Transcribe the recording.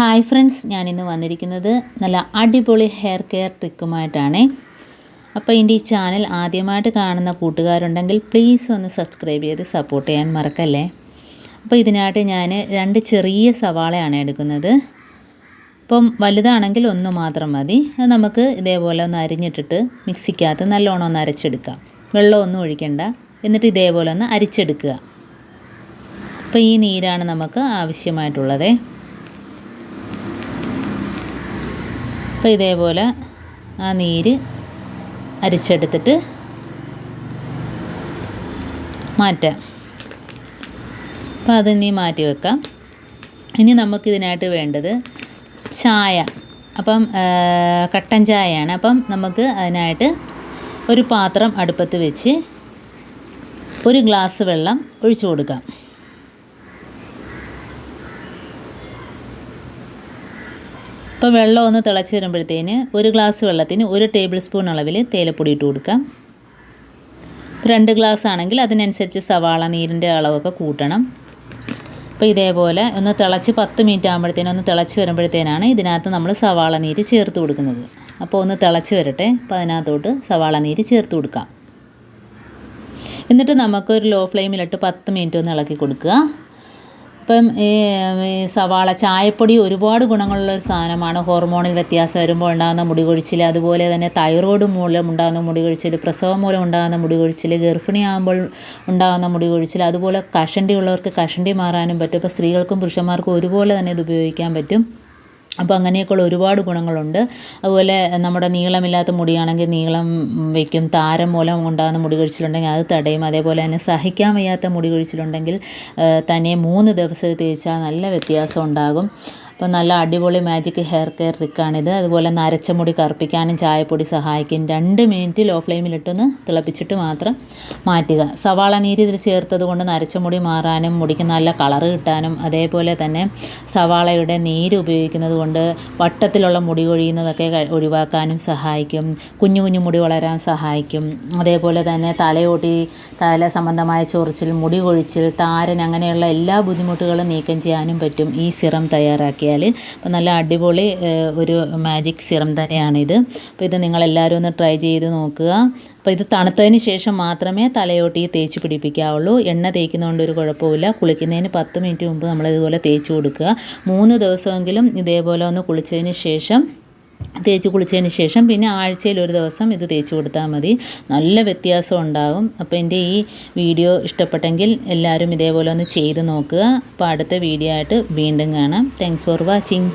Hi friends ഞാനിന്ന് വന്നിരിക്കുന്നത് നല്ല അടിപൊളി ഹെയർ കെയർ ട്രിക്കുമായിട്ടാണ് അപ്പോൾ എന്റെ ഈ ചാനൽ ആദ്യമായിട്ട് കാണുന്ന കൂട്ടുകാരുണ്ടെങ്കിൽ പ്ലീസ് ഒന്ന് സബ്സ്ക്രൈബ് ചെയ്ത് സപ്പോർട്ട് ചെയ്യാൻ മറക്കല്ലേ? അപ്പോൾ ഇതിനായിട്ട് ഞാൻ രണ്ട് ചെറിയ സവാളയാണ് എടുക്കുന്നത്. ഇപ്പം വലുതാണെങ്കിൽ ഒന്ന് മാത്രം മതി. അത് നമുക്ക് ഇതേപോലെ ഒന്ന് അരിഞ്ഞിട്ടിട്ട് മിക്സിക്കകത്ത് നല്ലോണം ഒന്ന് അരച്ചെടുക്കാം. വെള്ളമൊന്നും ഒഴിക്കണ്ട. എന്നിട്ട് ഇതേപോലെ ഒന്ന് അരിച്ചെടുക്കുക. അപ്പോൾ ഈ നീരാണ് നമുക്ക് ആവശ്യമായിട്ടുള്ളത്. അപ്പോൾ ഇതേപോലെ ആ നീര് അരിച്ചെടുത്തിട്ട് മാറ്റാം. അപ്പോൾ അത് ഇനി മാറ്റി വെക്കാം. ഇനി നമുക്കിതിനായിട്ട് വേണ്ടത് ചായ. അപ്പം കട്ടൻ ചായയാണ്. അപ്പം നമുക്ക് അതിനായിട്ട് ഒരു പാത്രം അടുപ്പത്ത് വെച്ച് ഒരു ഗ്ലാസ് വെള്ളം ഒഴിച്ചു കൊടുക്കാം. ഇപ്പോൾ വെള്ളം ഒന്ന് തിളച്ച് വരുമ്പോഴത്തേന് ഒരു ഗ്ലാസ് വെള്ളത്തിന് ഒരു ടേബിൾ സ്പൂൺ അളവിൽ തേയിലപ്പൊടി ഇട്ട് കൊടുക്കാം. രണ്ട് ഗ്ലാസ് ആണെങ്കിൽ അതിനനുസരിച്ച് സവാള നീരിന്റെ അളവൊക്കെ കൂട്ടണം. അപ്പോൾ ഇതേപോലെ ഒന്ന് തിളച്ച് പത്ത് മിനിറ്റ് ആകുമ്പോഴത്തേനും ഒന്ന് തിളച്ച് വരുമ്പോഴത്തേനാണ് ഇതിനകത്ത് നമ്മൾ സവാള നീര് ചേർത്ത് കൊടുക്കുന്നത്. അപ്പോൾ ഒന്ന് തിളച്ച് വരട്ടെ. അപ്പോൾ അതിനകത്തോട്ട് സവാള നീര് ചേർത്ത് കൊടുക്കാം. എന്നിട്ട് നമുക്കൊരു ലോ ഫ്ലെയിമിലിട്ട് പത്ത് മിനിറ്റ് ഒന്ന് ഇളക്കി കൊടുക്കുക. ഇപ്പം ഈ സവാള ചായപ്പൊടി ഒരുപാട് ഗുണങ്ങളുള്ള ഒരു സാധനമാണ്. ഹോർമോണിൽ വ്യത്യാസം വരുമ്പോൾ ഉണ്ടാകുന്ന മുടി കൊഴിച്ചിൽ അതുപോലെ തന്നെ തൈറോയ്ഡ് മൂലം ഉണ്ടാകുന്ന മുടി കൊഴിച്ചിൽ പ്രസവം മൂലം ഉണ്ടാകുന്ന മുടി കൊഴിച്ചിൽ ഗർഭിണിയാകുമ്പോൾ ഉണ്ടാകുന്ന മുടി കൊഴിച്ചിൽ അതുപോലെ കഷണ്ടി ഉള്ളവർക്ക് കഷണ്ടി മാറാനും പറ്റും. ഇപ്പോൾ സ്ത്രീകൾക്കും പുരുഷന്മാർക്കും ഒരുപോലെ തന്നെ ഇത് ഉപയോഗിക്കാൻ പറ്റും. അപ്പോൾ അങ്ങനെയൊക്കെയുള്ള ഒരുപാട് ഗുണങ്ങളുണ്ട്. അതുപോലെ നമ്മുടെ നീളമില്ലാത്ത മുടിയാണെങ്കിൽ നീളം വയ്ക്കും താരം മൂലം ഉണ്ടാകുന്ന മുടി കൊഴിച്ചിലുണ്ടെങ്കിൽ അത് തടയും. അതേപോലെ തന്നെ സഹിക്കാൻ വയ്യാത്ത മുടി കൊഴിച്ചിലുണ്ടെങ്കിൽ തന്നെ മൂന്ന് ദിവസം തേച്ചാൽ നല്ല വ്യത്യാസം ഉണ്ടാകും. അപ്പോൾ നല്ല അടിപൊളി മാജിക് ഹെയർ കെയർ ട്രിക്കാണിത് അതുപോലെ നരച്ച മുടി കറുപ്പിക്കാനും ചായപ്പൊടി സഹായിക്കും. രണ്ട് മിനിറ്റ് ലോ ഫ്ലെയിമിലിട്ടൊന്ന് തിളപ്പിച്ചിട്ട് മാത്രം മാറ്റുക. സവാള നീര് ഇതിൽ ചേർത്തത് കൊണ്ട് നരച്ച മുടി മാറാനും മുടിക്ക് നല്ല കളർ കിട്ടാനും അതേപോലെ തന്നെ സവാളയുടെ നീര് ഉപയോഗിക്കുന്നത് കൊണ്ട് വട്ടത്തിലുള്ള മുടി കൊഴിയുന്നതൊക്കെ ഒഴിവാക്കാനും സഹായിക്കും. കുഞ്ഞു കുഞ്ഞു മുടി വളരാൻ സഹായിക്കും. അതേപോലെ തന്നെ തലയോട്ടി തല സംബന്ധമായ ചൊറിച്ചിൽ മുടി കൊഴിച്ചിൽ താരൻ അങ്ങനെയുള്ള എല്ലാ ബുദ്ധിമുട്ടുകളും നീക്കം ചെയ്യാനും പറ്റും. ഈ സിറം തയ്യാറാക്കിയ നോക്കിയാൽ അപ്പോൾ നല്ല അടിപൊളി ഒരു മാജിക് സിറം തന്നെയാണിത്. അപ്പോൾ ഇത് നിങ്ങളെല്ലാവരും ഒന്ന് ട്രൈ ചെയ്ത് നോക്കുക. അപ്പോൾ ഇത് തണുത്തതിന് ശേഷം മാത്രമേ തലയോട്ടി തേച്ച് പിടിപ്പിക്കാവുള്ളൂ. എണ്ണ തേക്കുന്നതുകൊണ്ട് ഒരു കുഴപ്പമില്ല കുളിക്കുന്നതിന് പത്ത് മിനിറ്റ് മുമ്പ് നമ്മളിതുപോലെ തേച്ച് കൊടുക്കുക. മൂന്ന് ദിവസമെങ്കിലും ഇതേപോലെ ഒന്ന് കുളിച്ചതിന് ശേഷം തേച്ച് കുളിച്ചതിന് ശേഷം പിന്നെ ആഴ്ചയിൽ ഒരു ദിവസം ഇത് തേച്ച് കൊടുത്താൽ മതി. നല്ല വ്യത്യാസം ഉണ്ടാകും. അപ്പോൾ എന്റെ ഈ വീഡിയോ ഇഷ്ടപ്പെട്ടെങ്കിൽ എല്ലാവരും ഇതേപോലെ ഒന്ന് ചെയ്ത് നോക്കുക. അപ്പോൾ അടുത്ത വീഡിയോ ആയിട്ട് വീണ്ടും കാണാം. Thanks for watching